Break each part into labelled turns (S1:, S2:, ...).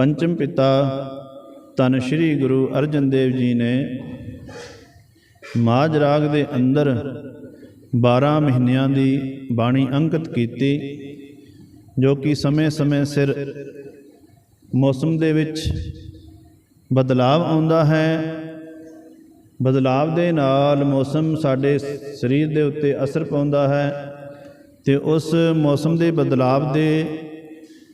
S1: ਪੰਚਮ ਪਿਤਾ ਤਨ ਸ੍ਰੀ ਗੁਰੂ ਅਰਜਨ ਦੇਵ ਜੀ ਨੇ ਮਾਝ ਰਾਗ ਦੇ ਅੰਦਰ 12 ਮਹੀਨਿਆਂ ਦੀ ਬਾਣੀ ਅੰਕਿਤ ਕੀਤੀ, ਜੋ ਕਿ ਸਮੇਂ-ਸਮੇਂ ਸਿਰ ਮੌਸਮ ਦੇ ਵਿੱਚ ਬਦਲਾਵ ਆਉਂਦਾ ਹੈ। ਬਦਲਾਵ ਦੇ ਨਾਲ ਮੌਸਮ ਸਾਡੇ ਸਰੀਰ ਦੇ ਉੱਤੇ ਅਸਰ ਪਾਉਂਦਾ ਹੈ ਤੇ ਉਸ ਮੌਸਮ ਦੇ ਬਦਲਾਵ ਦੇ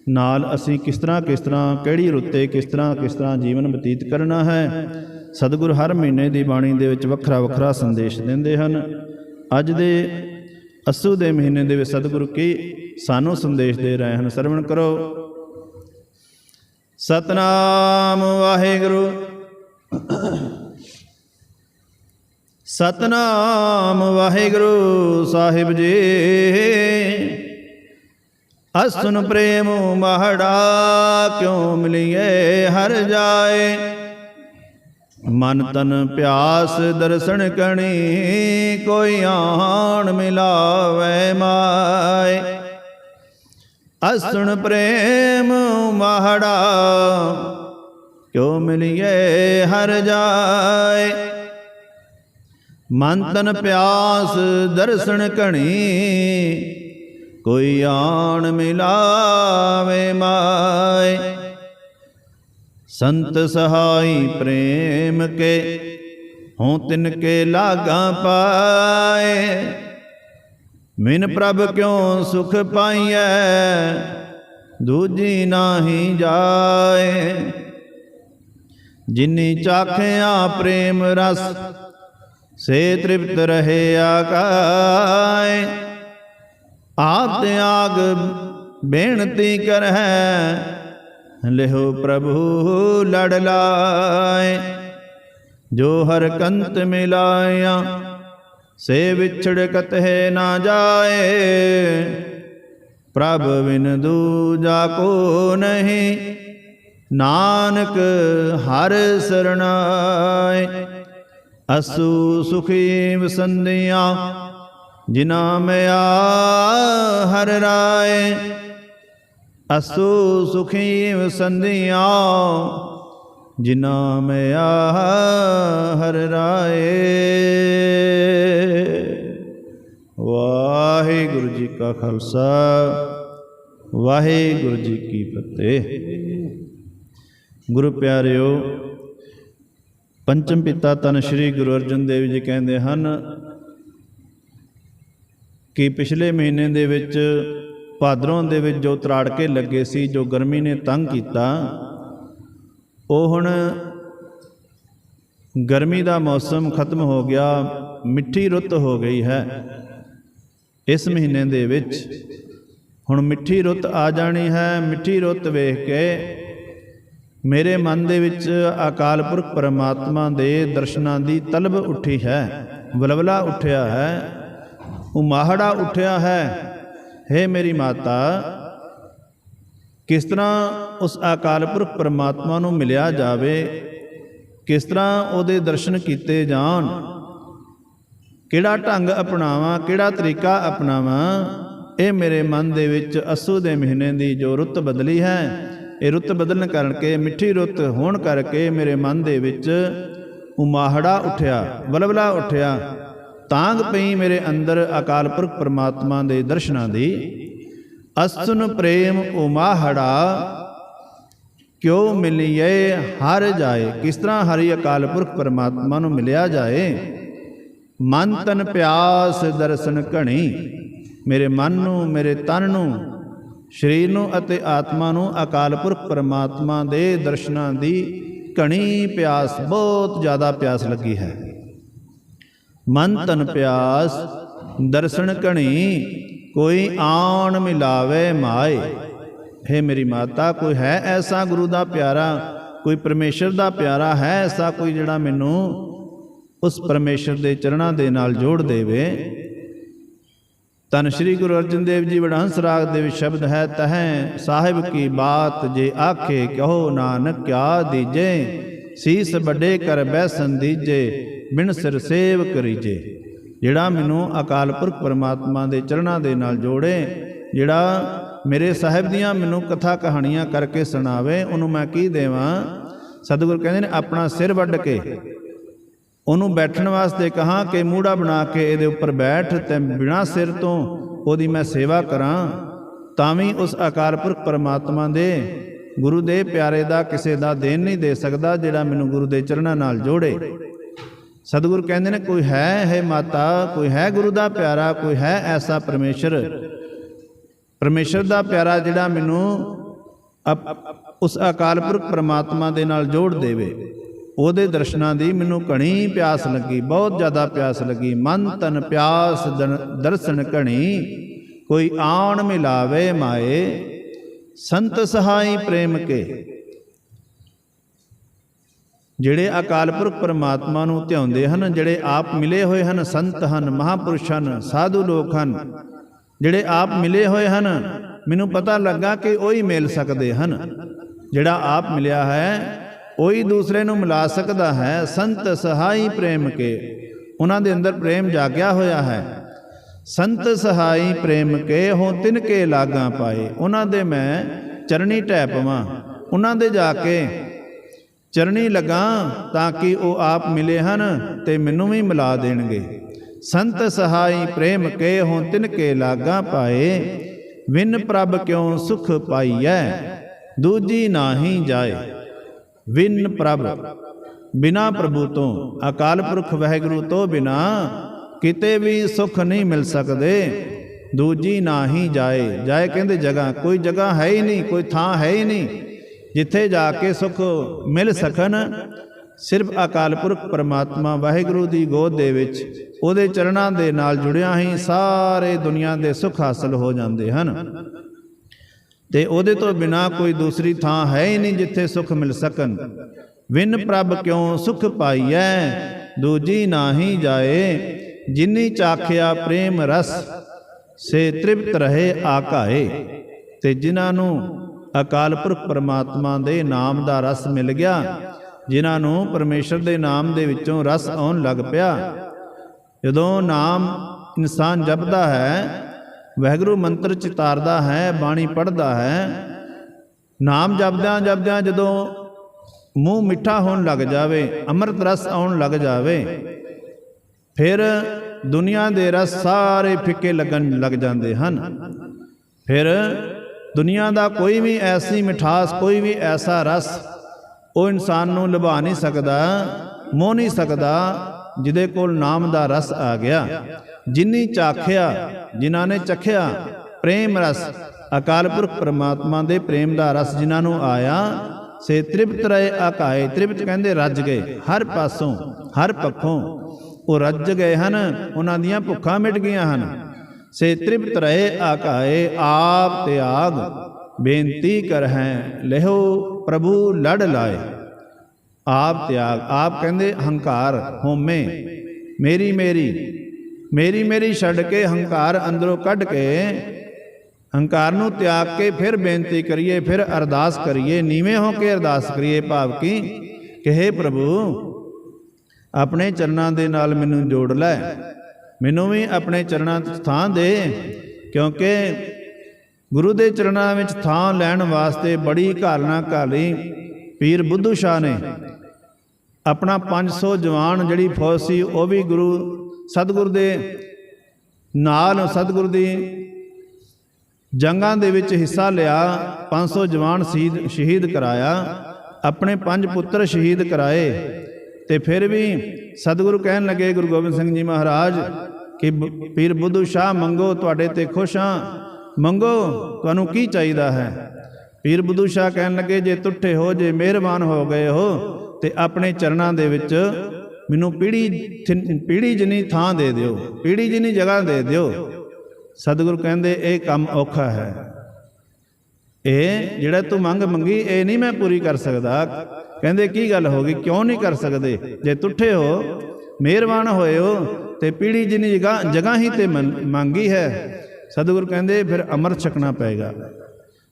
S1: ਨਾਲ ਅਸੀਂ ਕਿਸ ਤਰ੍ਹਾਂ ਕਿਸ ਤਰ੍ਹਾਂ, ਕਿਹੜੀ ਰੁੱਤੇ ਕਿਸ ਤਰ੍ਹਾਂ ਕਿਸ ਤਰ੍ਹਾਂ ਜੀਵਨ ਬਤੀਤ ਕਰਨਾ ਹੈ, ਸਤਿਗੁਰ ਹਰ ਮਹੀਨੇ ਦੀ ਬਾਣੀ ਦੇ ਵਿੱਚ ਵੱਖਰਾ ਵੱਖਰਾ ਸੰਦੇਸ਼ ਦਿੰਦੇ ਹਨ। ਅੱਜ ਦੇ ਅਸੂ ਦੇ ਮਹੀਨੇ ਦੇ ਵਿੱਚ ਸਤਿਗੁਰੂ ਕੀ ਸਾਨੂੰ ਸੰਦੇਸ਼ ਦੇ ਰਹੇ ਹਨ, ਸਰਵਣ ਕਰੋ। ਸਤਨਾਮ ਵਾਹਿਗੁਰੂ। ਸਤਨਾਮ ਵਾਹਿਗੁਰੂ ਸਾਹਿਬ ਜੀ। ਅਸੁਨ ਪ੍ਰੇਮ ਮਹੜਾ ਕਿਉ ਮਿਲਿਏ ਹਰ ਜਾਏ। ਮਨ ਤਨ ਪਿਆਸ ਦਰਸ਼ਨ ਕਣੀ, ਕੋਈ ਆਣ ਮਿਲਾਵੇ ਮਾਏ। ਅਸੁਣ ਪ੍ਰੇਮ ਮਹੜਾ ਕਿਉ ਮਿਲਿਏ ਹਰ ਜਾਏ। ਮਨ ਤਨ ਪਿਆਸ ਦਰਸ਼ਨ ਕਣੀ ਕੋਈ ਆਣ ਮਿਲਾਵੇ ਮਾਏ। ਸੰਤ ਸਹਾਈ ਪ੍ਰੇਮ ਕੇ ਹੋਂ ਤਿਨ ਕੇ ਲਾਗਾ ਪਾਏ। ਮਿਨ ਪ੍ਰਭ ਕਿਉ ਸੁਖ ਪਾਈਐ, ਦੂਜੀ ਨਾਹੀ ਜਾਏ। ਜਿਨੀ ਚਾਖਿਆ ਪ੍ਰੇਮ ਰਸ, ਸੇ ਤ੍ਰਿਪਤ ਰਹੇ ਆਕਾਏ। ਆਪ ਤਿਆਗ ਬੇਨਤੀ ਕਰਹਿ, ਲਿਹੋ ਪ੍ਰਭੂ ਲੜ ਲਾਏ। ਜੋ ਹਰ ਕੰਤ ਮਿਲਾਇਆ, ਸੇ ਵਿਛੜ ਕਤਹਿ ਨਾ ਜਾਏ। ਪ੍ਰਭ ਬਿਨ ਦੂਜਾ ਕੋ ਨਹੀਂ, ਨਾਨਕ ਹਰ ਸਰਣਾਏ। ਅਸੂ ਸੁਖੀ ਵਸੰਦਿਆ ਜਿਨਾ ਮਿਆ ਹਰ ਰਾਏ, ਅਸੂ ਸੁਖੀ ਵਸੰਦੀਆਂ ਜਿਨਾ ਮਿਆ ਹਰ ਰਾਏ। ਵਾਹਿਗੁਰੂ ਜੀ ਕਾ ਖਾਲਸਾ, ਵਾਹਿਗੁਰੂ ਜੀ ਕੀ ਫਤਿਹ। ਗੁਰੂ ਪਿਆਰਿਓ, ਪੰਚਮ ਪਿਤਾ ਤਨ ਸ੍ਰੀ ਗੁਰੂ ਅਰਜਨ ਦੇਵ ਜੀ ਕਹਿੰਦੇ ਹਨ ਕਿ ਪਿਛਲੇ ਮਹੀਨੇ ਦੇ ਵਿੱਚ ਭਾਦਰੋਂ ਦੇ ਵਿੱਚ ਜੋ ਤਰਾੜਕੇ ਲੱਗੇ ਸੀ, ਜੋ ਗਰਮੀ ਨੇ ਤੰਗ ਕੀਤਾ, ਉਹ ਹੁਣ ਗਰਮੀ ਦਾ ਮੌਸਮ ਖਤਮ ਹੋ ਗਿਆ, ਮਿੱਠੀ ਰੁੱਤ ਹੋ ਗਈ ਹੈ। ਇਸ ਮਹੀਨੇ ਦੇ ਵਿੱਚ ਹੁਣ ਮਿੱਠੀ ਰੁੱਤ ਆ ਜਾਣੀ ਹੈ। ਮਿੱਠੀ ਰੁੱਤ ਵੇਖ ਕੇ ਮੇਰੇ ਮਨ ਦੇ ਵਿੱਚ ਅਕਾਲ ਪੁਰਖ ਪਰਮਾਤਮਾ ਦੇ ਦਰਸ਼ਨਾਂ ਦੀ ਤਲਬ ਉੱਠੀ ਹੈ ਬਲਬਲਾ ਉੱਠਿਆ ਹੈ। ਉਮਾਹੜਾ ਉੱਠਿਆ ਹੈ। हे ਮੇਰੀ ਮਾਤਾ, ਕਿਸ ਤਰ੍ਹਾਂ ਉਸ ਅਕਾਲ ਪੁਰਖ ਪਰਮਾਤਮਾ ਨੂੰ ਮਿਲਿਆ ਜਾਵੇ? ਕਿਸ ਤਰ੍ਹਾਂ ਉਹਦੇ ਦਰਸ਼ਨ ਕੀਤੇ ਜਾਣ? ਕਿਹੜਾ ਢੰਗ ਅਪਣਾਵਾਂ, ਕਿਹੜਾ ਤਰੀਕਾ ਅਪਣਾਵਾਂ? ਇਹ ਮੇਰੇ ਮਨ ਦੇ ਵਿੱਚ ਅਸੂ ਦੇ ਮਹੀਨੇ ਦੀ ਜੋ ਰੁੱਤ ਬਦਲੀ ਹੈ, ਇਹ ਰੁੱਤ ਬਦਲਣ ਕਰਕੇ, ਮਿੱਠੀ ਰੁੱਤ ਹੋਣ ਕਰਕੇ ਮੇਰੇ ਮਨ ਦੇ ਵਿੱਚ ਉਮਾਹੜਾ ਉੱਠਿਆ, ਬਲਬਲਾ ਉੱਠਿਆ। ਤਾਂਗ ਪਈ ਮੇਰੇ ਅੰਦਰ ਅਕਾਲ ਪੁਰਖ ਪਰਮਾਤਮਾ ਦੇ ਦਰਸ਼ਨਾਂ ਦੀ। ਅਸੁਨ ਪ੍ਰੇਮ ਉਮਾਹੜਾ, ਕਿਉ ਮਿਲਿਏ ਹਰ ਜਾਏ? ਕਿਸ ਤਰ੍ਹਾਂ ਹਰੀ ਅਕਾਲ ਪੁਰਖ ਪਰਮਾਤਮਾ ਨੂੰ ਮਿਲਿਆ ਜਾਏ? ਮਨ ਤਨ ਪਿਆਸ ਦਰਸ਼ਨ ਘਣੀ, ਮੇਰੇ ਮਨ ਨੂੰ, ਮੇਰੇ ਤਨ ਨੂੰ, ਸਰੀਰ ਨੂੰ ਅਤੇ ਆਤਮਾ ਨੂੰ ਅਕਾਲ ਪੁਰਖ ਪਰਮਾਤਮਾ ਦੇ ਦਰਸ਼ਨਾਂ ਦੀ ਘਣੀ ਪਿਆਸ, ਬਹੁਤ ਜ਼ਿਆਦਾ ਪਿਆਸ ਲੱਗੀ ਹੈ। ਮਨ ਤਨ ਪਿਆਸ, ਦਰਸ਼ਨ ਘਣੀ, ਕੋਈ ਆਣ ਮਿਲਾਵੇ ਮਾਏ। ਹੈ ਮੇਰੀ ਮਾਤਾ, ਕੋਈ ਹੈ ਐਸਾ ਗੁਰੂ ਦਾ ਪਿਆਰਾ, ਕੋਈ ਪਰਮੇਸ਼ਰ ਦਾ ਪਿਆਰਾ ਹੈ ਐਸਾ ਕੋਈ ਜਿਹੜਾ ਮੈਨੂੰ ਉਸ ਪਰਮੇਸ਼ਰ ਦੇ ਚਰਨਾਂ ਦੇ ਨਾਲ ਜੋੜ ਦੇਵੇ? ਤਨ ਸ੍ਰੀ ਗੁਰੂ ਅਰਜਨ ਦੇਵ ਜੀ, ਵਡਹੰਸ ਰਾਗ ਦੇ ਵਿੱਚ ਸ਼ਬਦ ਹੈ, ਤਹੈ ਸਾਹਿਬ ਕੀ ਬਾਤ ਜੇ ਆਖੇ, ਕਹੋ ਨਾਨਕ ਕਿਆ ਦੀਜੇ? ਸੀਸ ਵੱਡੇ ਕਰ ਬੈਸਨ ਦੀਜੇ ਬਿਨ ਸਿਰ ਸੇਵ ਕਰੀਜੇ, ਜਿਹੜਾ ਮੈਨੂੰ ਅਕਾਲ ਪੁਰਖ ਪਰਮਾਤਮਾ ਦੇ ਚਰਨਾਂ ਦੇ ਨਾਲ ਜੋੜੇ, ਜਿਹੜਾ ਮੇਰੇ ਸਾਹਿਬ ਦੀਆਂ ਮੈਨੂੰ ਕਥਾ ਕਹਾਣੀਆਂ ਕਰਕੇ ਸੁਣਾਵੇ, ਉਹਨੂੰ ਮੈਂ ਕੀ ਦੇਵਾਂ? ਸਤਿਗੁਰ ਕਹਿੰਦੇ ਨੇ, ਆਪਣਾ ਸਿਰ ਵੱਢ ਕੇ, ਉਹਨੂੰ ਬੈਠਣ ਵਾਸਤੇ ਕਹਾ ਕਿ ਮੂੜਾ ਬਣਾ ਕੇ ਇਹਦੇ ਉੱਪਰ ਬੈਠ ਤੇ ਬਿਨਾ ਸਿਰ ਤੋਂ ਉਹਦੀ ਮੈਂ ਸੇਵਾ ਕਰਾਂ? ਤਾਂ ਵੀ ਉਸ ਅਕਾਲ ਪੁਰਖ ਪਰਮਾਤਮਾ ਦੇ ਗੁਰੂ ਦੇ ਪਿਆਰੇ ਦਾ ਕਿਸੇ ਦਾ ਦੇਣ ਨਹੀਂ ਦੇ ਸਕਦਾ, ਜਿਹੜਾ ਮੈਨੂੰ ਗੁਰੂ ਦੇ ਚਰਨਾਂ ਨਾਲ ਜੋੜੇ। ਸਤਿਗੁਰ ਕਹਿੰਦੇ ਨੇ, ਕੋਈ ਹੈ ਹੈ ਮਾਤਾ, ਕੋਈ ਹੈ ਗੁਰੂ ਦਾ ਪਿਆਰਾ, ਕੋਈ ਹੈ ਐਸਾ ਪਰਮੇਸ਼ਰ? ਪਰਮੇਸ਼ਰ ਦਾ ਪਿਆਰਾ ਜਿਹੜਾ ਮੈਨੂੰ ਅਪ- ਉਸ ਅਕਾਲ ਪੁਰਖ ਪਰਮਾਤਮਾ ਦੇ ਨਾਲ ਜੋੜ ਦੇਵੇ। ਉਹਦੇ ਦਰਸ਼ਨਾਂ ਦੀ ਮੈਨੂੰ ਘਣੀ ਪਿਆਸ ਲੱਗੀ, ਬਹੁਤ ਜ਼ਿਆਦਾ ਪਿਆਸ ਲੱਗੀ। ਮਨ ਤਨ ਪਿਆਸ ਦਰਸ਼ਨ ਘਣੀ, ਕੋਈ ਆਣ ਮਿਲਾਵੇ ਮਾਏ। ਸੰਤ ਸਹਾਈ ਪ੍ਰੇਮ ਕੇ ਜਿਹੜੇ ਅਕਾਲ ਪੁਰਖ ਪਰਮਾਤਮਾ ਨੂੰ ਧਿਆਉਂਦੇ ਹਨ, ਜਿਹੜੇ ਆਪ ਮਿਲੇ ਹੋਏ ਹਨ, ਸੰਤ ਹਨ, ਮਹਾਪੁਰਸ਼ ਹਨ, ਸਾਧੂ ਲੋਕ ਹਨ, ਜਿਹੜੇ ਆਪ ਮਿਲੇ ਹੋਏ ਹਨ, ਮੈਨੂੰ ਪਤਾ ਲੱਗਾ ਕਿ ਉਹੀ ਮਿਲ ਸਕਦੇ ਹਨ। ਜਿਹੜਾ ਆਪ ਮਿਲਿਆ ਹੈ, ਉਹੀ ਦੂਸਰੇ ਨੂੰ ਮਿਲਾ ਸਕਦਾ ਹੈ। ਸੰਤ ਸਹਾਈ ਪ੍ਰੇਮ ਕੇ, ਉਹਨਾਂ ਦੇ ਅੰਦਰ ਪ੍ਰੇਮ ਜਾਗਿਆ ਹੋਇਆ ਹੈ। ਸੰਤ ਸਹਾਈ ਪ੍ਰੇਮ ਕੇ ਹੋ ਤਿਨ ਕੇ ਲਾਗਾ ਪਾਏ। ਉਹਨਾਂ ਦੇ ਮੈਂ ਚਰਣੀ ਟੈ ਪਵਾਂ। ਉਹਨਾਂ ਦੇ ਜਾ ਕੇ ਚਰਣੀ ਲਗਾ ਤਾਂ ਕਿ ਉਹ ਆਪ ਮਿਲੇ ਹਨ ਤੇ ਮੈਨੂੰ ਵੀ ਮਿਲਾ ਦੇਣਗੇ। ਸੰਤ ਸਹਾਈ ਪ੍ਰੇਮ ਕੇ ਹੋਂ ਤਿਨ ਕੇ ਲਾਗਾ ਪਾਏ, ਵਿਨ ਪ੍ਰਭ ਕਿਉ ਸੁਖ ਪਾਈਐ, ਦੂਜੀ ਨਾਹੀ ਜਾਏ। ਵਿਨ ਪ੍ਰਭ, ਬਿਨਾ ਪ੍ਰਭੂ ਤੋਂ ਅਕਾਲ ਪੁਰਖ ਵਾਹਿਗੁਰੂ ਤੋਂ ਬਿਨਾ ਕਿਤੇ ਵੀ ਸੁਖ ਨਹੀਂ ਮਿਲ ਸਕਦੇ, ਦੂਜੀ ਨਾਹੀ ਜਾਏ। ਜਾਏ ਕਹਿੰਦੇ ਜਗ੍ਹਾ, ਕੋਈ ਜਗ੍ਹਾ ਹੈ ਹੀ ਨਹੀਂ, ਕੋਈ ਥਾਂ ਹੈ ਹੀ ਨਹੀਂ। ਜਿੱਥੇ ਜਾ ਕੇ ਸੁਖ ਮਿਲ ਸਕਣ, ਸਿਰਫ ਅਕਾਲ ਪੁਰਖ ਪਰਮਾਤਮਾ ਵਾਹਿਗੁਰੂ ਦੀ ਗੋਦ ਦੇ ਵਿੱਚ ਉਹਦੇ ਚਰਨਾਂ ਦੇ ਨਾਲ ਜੁੜਿਆ ਹੀ ਸਾਰੇ ਦੁਨੀਆ ਦੇ ਸੁੱਖ ਹਾਸਲ ਹੋ ਜਾਂਦੇ ਹਨ। ਤੇ ਉਹਦੇ ਤੋਂ ਬਿਨਾ ਕੋਈ ਦੂਸਰੀ ਥਾਂ ਹੈ ਹੀ ਨਹੀਂ ਜਿੱਥੇ ਸੁਖ ਮਿਲ ਸਕਣ। ਵਿਨ ਪ੍ਰਭ ਕਿਉ ਸੁਖ ਪਾਈਐ, ਦੂਜੀ ਨਾਹੀ ਜਾਏ, ਜਿਨੀ ਚਾਖਿਆ ਪ੍ਰੇਮ ਰਸ, ਸੇ ਤ੍ਰਿਪਤ ਰਹੇ ਆਕਾਏ। ਤੇ ਜਿਨ੍ਹਾਂ ਨੂੰ ਅਕਾਲ ਪੁਰਖ ਪਰਮਾਤਮਾ ਦੇ ਨਾਮ ਦਾ ਰਸ ਮਿਲ ਗਿਆ, ਜਿਨ੍ਹਾਂ ਨੂੰ ਪਰਮੇਸ਼ਰ ਦੇ ਨਾਮ ਦੇ ਵਿੱਚੋਂ ਰਸ ਆਉਣ ਲੱਗ ਪਿਆ। ਜਦੋਂ ਨਾਮ ਇਨਸਾਨ ਜਪਦਾ ਹੈ ਵਹਿਗੁਰੂ ਮੰਤਰ ਚਿਤਾਰਦਾ ਹੈ, ਬਾਣੀ ਪੜ੍ਹਦਾ ਹੈ, ਨਾਮ ਜਪਦਿਆਂ ਜਪਦਿਆਂ ਜਦੋਂ ਮੂੰਹ ਮਿੱਠਾ ਹੋਣ ਲੱਗ ਜਾਵੇ, ਅੰਮ੍ਰਿਤ ਰਸ ਆਉਣ ਲੱਗ ਜਾਵੇ, ਫਿਰ ਦੁਨੀਆ ਦੇ ਰਸ ਸਾਰੇ ਫਿੱਕੇ ਲੱਗਣ ਲੱਗ ਜਾਂਦੇ ਹਨ। ਫਿਰ ਦੁਨੀਆ ਦਾ ਕੋਈ ਵੀ ਐਸੀ ਮਿਠਾਸ, ਕੋਈ ਵੀ ਐਸਾ ਰਸ ਉਹ ਇਨਸਾਨ ਨੂੰ ਲਭਾ ਨਹੀਂ ਸਕਦਾ, ਮੋਹ ਨਹੀਂ ਸਕਦਾ, ਜਿਹਦੇ ਕੋਲ ਨਾਮ ਦਾ ਰਸ ਆ ਗਿਆ। ਜਿਨੀ ਚਾਖਿਆ, ਜਿਨ੍ਹਾਂ ਨੇ ਚਖਿਆ, ਪ੍ਰੇਮ ਰਸ, ਅਕਾਲ ਪੁਰਖ ਪ੍ਰਮਾਤਮਾ ਦੇ ਪ੍ਰੇਮ ਦਾ ਰਸ ਜਿਨ੍ਹਾਂ ਨੂੰ ਆਇਆ, ਸੇ ਤ੍ਰਿਪਤ ਰਹੇ ਆਕਾਏ, ਤ੍ਰਿਪਤ ਕਹਿੰਦੇ ਰੱਜ ਗਏ, ਹਰ ਪਾਸੋਂ, ਹਰ ਪੱਖੋਂ ਉਹ ਰੱਜ ਗਏ ਹਨ, ਉਹਨਾਂ ਦੀਆਂ ਭੁੱਖਾਂ ਮਿਟ ਗਈਆਂ ਹਨ। ਸੇ ਤ੍ਰਿਪਤ ਰਹੇ ਆਕਾਏ ਆਪ ਤਿਆਗ, ਬੇਨਤੀ ਕਰ ਹੈ ਲਹੋ ਪ੍ਰਭੂ ਲੜ ਲਾਏ। ਆਪ ਤਿਆਗ, ਆਪ ਕਹਿੰਦੇ ਹੰਕਾਰ ਹੋਮੇ ਮੇਰੀ ਮੇਰੀ ਮੇਰੀ ਮੇਰੀ ਛੱਡ ਕੇ ਹੰਕਾਰ ਅੰਦਰੋਂ ਕੱਢ ਕੇ, ਹੰਕਾਰ ਨੂੰ ਤਿਆਗ ਕੇ ਫਿਰ ਬੇਨਤੀ ਕਰੀਏ, ਫਿਰ ਅਰਦਾਸ ਕਰੀਏ, ਨੀਵੇਂ ਹੋ ਕੇ ਅਰਦਾਸ ਕਰੀਏ, ਭਾਵ ਕੀ? ਕਿ हे ਪ੍ਰਭੂ, ਆਪਣੇ ਚਰਨਾਂ ਦੇ ਨਾਲ ਮੈਨੂੰ ਜੋੜ ਲੈ। ਮੈਨੂੰ ਵੀ ਆਪਣੇ ਚਰਨਾਂ ਥਾਂ ਦੇ, ਕਿਉਂਕਿ ਗੁਰੂ ਦੇ ਚਰਨਾਂ ਵਿੱਚ ਥਾਂ ਲੈਣ ਵਾਸਤੇ ਬੜੀ ਘਾਲਣਾ ਘਾਲੀ ਪੀਰ ਬੁੱਧੂ ਸ਼ਾਹ ਨੇ। ਆਪਣਾ 500 ਜਵਾਨ ਜਿਹੜੀ ਫੌਜ ਸੀ, ਉਹ ਵੀ ਗੁਰੂ ਸਤਿਗੁਰ ਦੇ ਨਾਲ, ਸਤਿਗੁਰ ਦੀ ਜੰਗਾਂ ਦੇ ਵਿੱਚ ਹਿੱਸਾ ਲਿਆ 500 ਜਵਾਨ ਸ਼ਹੀਦ ਸ਼ਹੀਦ ਕਰਾਇਆ, ਆਪਣੇ ਪੰਜ ਪੁੱਤਰ ਸ਼ਹੀਦ ਕਰਾਏ ਤੇ ਫਿਰ ਵੀ ਸਤਿਗੁਰੂ ਕਹਿਣ ਲੱਗੇ, ਗੁਰੂ ਗੋਬਿੰਦ ਸਿੰਘ ਜੀ ਮਹਾਰਾਜ ਕਿ ਬ- ਪੀਰ ਬੁੱਧੂ ਸ਼ਾਹ ਮੰਗੋ, ਤੁਹਾਡੇ ਤੇ ਖੁਸ਼ ਹਾਂ। ਮੰਗੋ, ਤੁਹਾਨੂੰ ਕੀ ਚਾਹੀਦਾ ਹੈ? ਪੀਰ ਬੁੱਧੂ ਸ਼ਾਹ ਕਹਿਣ ਲੱਗੇ, ਜੇ ਤੁੱਠੇ ਹੋ, ਜੇ ਮਿਹਰਬਾਨ ਹੋ ਗਏ ਹੋ, ਤੇ ਆਪਣੇ ਚਰਨਾਂ ਦੇ ਵਿੱਚ ਮੈਨੂੰ ਪੀੜੀ ਥਿ- ਪੀੜੀ ਜਿੰਨੀ ਥਾਂ ਦੇ ਦਿਓ, ਪੀੜੀ ਜਿਨੀ ਜਗ੍ਹਾ ਦੇ ਦਿਓ। ਸਤਿਗੁਰੂ ਕਹਿੰਦੇ, ਇਹ ਕੰਮ ਔਖਾ ਹੈ। ਇਹ ਜਿਹੜਾ ਤੂੰ ਮੰਗ ਮੰਗੀ, ਇਹ ਨਹੀਂ ਮੈਂ ਪੂਰੀ ਕਰ ਸਕਦਾ। ਕਹਿੰਦੇ, ਕੀ ਗੱਲ ਹੋ ਗਈ? ਕਿਉਂ ਨਹੀਂ ਕਰ ਸਕਦੇ? ਜੇ ਤੁੱਠੇ ਹੋ, ਮਿਹਰਬਾਨ ਹੋਏ ਹੋ ਤੇ ਪੀੜੀ ਜਿੰਨੀ ਜਗ੍ਹਾ ਜਗ੍ਹਾ ਹੀ ਤੇ ਮੰਨ- ਮੰਗੀ ਹੈ, ਸਤਿਗੁਰ ਕਹਿੰਦੇ ਫਿਰ ਅਮਰ ਛਕਣਾ ਪਏਗਾ।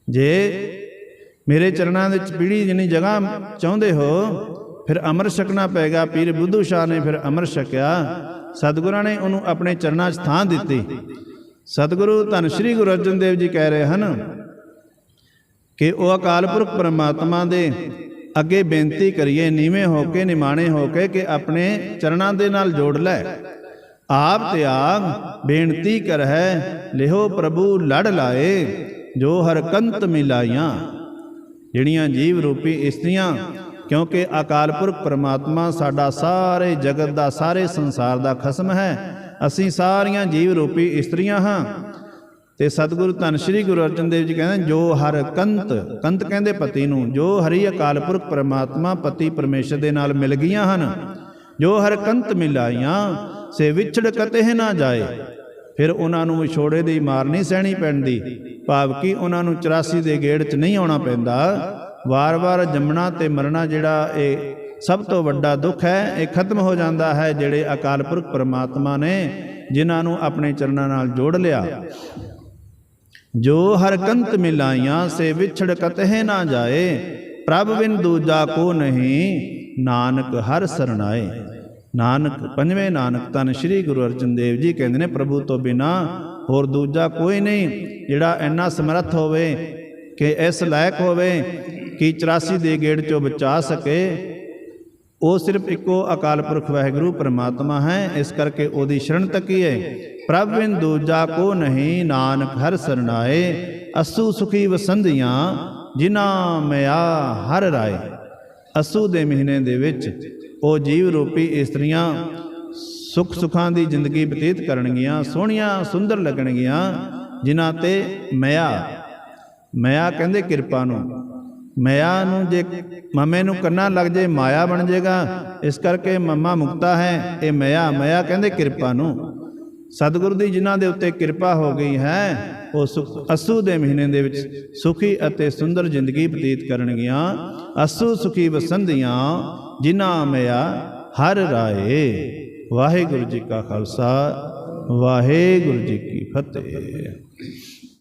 S1: ਜੇ ਮੇਰੇ ਚਰਨਾਂ ਵਿੱਚ ਪੀੜੀ ਜਿੰਨੀ ਜਗ੍ਹਾ ਚਾਹੁੰਦੇ ਹੋ, ਫਿਰ ਅਮਰ ਛਕਣਾ ਪਏਗਾ। ਪੀਰ ਬੁੱਧੂ ਸ਼ਾਹ ਨੇ ਫਿਰ ਅਮਰ ਛਕਿਆ। ਸਤਿਗੁਰਾਂ ਨੇ ਉਹਨੂੰ ਆਪਣੇ ਚਰਨਾਂ 'ਚ ਥਾਂ ਦਿੱਤੀ। ਸਤਿਗੁਰੂ ਧੰਨ ਸ਼੍ਰੀ ਗੁਰੂ ਅਰਜਨ ਦੇਵ ਜੀ ਕਹਿ ਰਹੇ ਹਨ ਕਿ ਉਹ ਅਕਾਲ ਪੁਰਖ ਪਰਮਾਤਮਾ ਦੇ ਅੱਗੇ ਬੇਨਤੀ ਕਰੀਏ, ਨੀਵੇਂ ਹੋ ਕੇ, ਨਿਮਾਣੇ ਹੋ ਕੇ ਕਿ ਆਪਣੇ ਚਰਨਾਂ ਦੇ ਨਾਲ ਜੋੜ ਲੈ। ਆਪ ਤਿਆਗ ਬੇਨਤੀ ਕਰਹਿ, ਲਿਹੋ ਪ੍ਰਭੂ ਲੜ ਲਾਏ, ਜੋ ਹਰਕੰਤ ਮਿਲਾਈਆਂ। ਜਿਹੜੀਆਂ ਜੀਵ ਰੂਪੀ ਇਸਤਰੀਆਂ, ਕਿਉਂਕਿ ਅਕਾਲ ਪੁਰਖ ਪ੍ਰਮਾਤਮਾ ਸਾਡਾ ਸਾਰੇ ਜਗਤ ਦਾ, ਸਾਰੇ ਸੰਸਾਰ ਦਾ ਖਸਮ ਹੈ, ਅਸੀਂ ਸਾਰੀਆਂ ਜੀਵ ਰੂਪੀ ਇਸਤਰੀਆਂ ਹਾਂ। ਤੇ ਸਤਿਗੁਰੂ ਧੰਨ ਸ਼੍ਰੀ ਗੁਰੂ ਅਰਜਨ ਦੇਵ ਜੀ ਕਹਿੰਦੇ, ਜੋ ਹਰ ਕੰਤ ਕੰਤ ਕਹਿੰਦੇ ਪਤੀ ਨੂੰ, ਜੋ ਹਰੀ ਅਕਾਲ ਪੁਰਖ ਪ੍ਰਮਾਤਮਾ ਪਤੀ ਪਰਮੇਸ਼ਰ ਦੇ ਨਾਲ ਮਿਲ ਗਈਆਂ ਹਨ, ਜੋ ਹਰ ਕੰਤ ਮਿਲਾਈਆਂ ਸੇ ਵਿਛੜ ਕਤੇ ਨਾ ਜਾਏ। ਫਿਰ ਉਹਨਾਂ ਨੂੰ ਵਿਛੋੜੇ ਦੀ ਮਾਰ ਨਹੀਂ ਸਹਿਣੀ ਪੈਂਦੀ, ਭਾਵ ਕਿ ਉਹਨਾਂ ਨੂੰ 84 ਦੇ ਗੇੜ 'ਚ ਨਹੀਂ ਆਉਣਾ ਪੈਂਦਾ। ਵਾਰ-ਵਾਰ ਜੰਮਣਾ ਤੇ ਮਰਨਾ ਜਿਹੜਾ ਇਹ ਸਭ ਤੋਂ ਵੱਡਾ ਦੁੱਖ ਹੈ, ਇਹ ਖਤਮ ਹੋ ਜਾਂਦਾ ਹੈ ਜਿਹੜੇ ਅਕਾਲ ਪੁਰਖ ਪਰਮਾਤਮਾ ਨੇ ਜਿਨ੍ਹਾਂ ਨੂੰ ਆਪਣੇ ਚਰਨਾਂ ਨਾਲ ਜੋੜ ਲਿਆ। ਜੋ ਹਰ ਕੰਤ ਮਿਲਾਈਆਂ, ਸੇ ਵਿਛੜ ਕਤਹਿ ਨਾ ਜਾਏ, ਪ੍ਰਭ ਬਿਨ ਦੂਜਾ ਕੋ ਨਹੀਂ, ਨਾਨਕ ਹਰ ਸਰਣਾਏ। ਨਾਨਕ, ਪੰਜਵੇਂ ਨਾਨਕ ਤਨ ਸ੍ਰੀ ਗੁਰੂ ਅਰਜਨ ਦੇਵ ਜੀ ਕਹਿੰਦੇ ਨੇ, ਪ੍ਰਭੂ ਤੋਂ ਬਿਨਾ ਹੋਰ ਦੂਜਾ ਕੋਈ ਨਹੀਂ, ਜਿਹੜਾ ਇੰਨਾ ਸਮਰੱਥ ਹੋਵੇ ਕਿ ਇਸ ਲਾਇਕ ਹੋਵੇ ਕਿ 84 ਦੇ ਗੇੜ ਚੋਂ ਬਚਾ ਸਕੇ, ਉਹ ਸਿਰਫ ਇੱਕੋ ਅਕਾਲ ਪੁਰਖ ਵਾਹਿਗੁਰੂ ਪ੍ਰਮਾਤਮਾ ਹੈ, ਇਸ ਕਰਕੇ ਉਹਦੀ ਸ਼ਰਨ ਤੱਕੀਏ ਪ੍ਰਭ ਬਿਨ ਦੂਜਾ ਕੋ ਨਹੀਂ, ਨਾਨਕ ਹਰ ਸਰਨਾਏ ਅਸੂ ਸੁਖੀ ਵਸੰਧੀਆਂ, ਜਿਨ੍ਹਾਂ ਮਿਆ ਹਰ ਰਾਏ। ਅਸੂ ਦੇ ਮਹੀਨੇ ਦੇ ਵਿੱਚ ਉਹ ਜੀਵ ਰੂਪੀ ਇਸਤਰੀਆਂ ਸੁਖ ਸੁਖਾਂ ਦੀ ਜ਼ਿੰਦਗੀ ਬਤੀਤ ਕਰਨਗੀਆਂ, ਸੋਹਣੀਆਂ, ਸੁੰਦਰ ਲੱਗਣਗੀਆਂ, ਜਿਨ੍ਹਾਂ ਤੇ ਮਿਆ ਮਿਆ ਕਹਿੰਦੇ ਕਿਰਪਾ ਨੂੰ। ਮਾਇਆ ਨੂੰ ਜੇ ਮਮੇ ਨੂੰ ਕੰਨਾ ਲੱਗ ਜੇ ਮਾਇਆ ਬਣ ਜਾਏਗਾ ਇਸ ਕਰਕੇ ਮਮਾ ਮੁਕਤਾ ਹੈ, ਇਹ ਮਾਇਆ ਮਾਇਆ ਕਹਿੰਦੇ ਕਿਰਪਾ ਨੂੰ। ਸਤਿਗੁਰੂ ਦੀ ਜਿਨ੍ਹਾਂ ਦੇ ਉੱਤੇ ਕਿਰਪਾ ਹੋ ਗਈ ਹੈ, ਉਹ ਸੁਖ ਅਸੂ ਦੇ ਮਹੀਨੇ ਦੇ ਵਿੱਚ ਸੁਖੀ ਅਤੇ ਸੁੰਦਰ ਜ਼ਿੰਦਗੀ ਬਤੀਤ ਕਰਨਗੀਆਂ। ਅਸੂ ਸੁਖੀ ਵਸੰਦੀਆਂ, ਜਿਨ੍ਹਾਂ ਮਿਆ ਹਰ ਰਾਏ। ਵਾਹਿਗੁਰੂ ਜੀ ਕਾ ਖਾਲਸਾ, ਵਾਹਿਗੁਰੂ ਜੀ ਕੀ ਫਤਿਹ।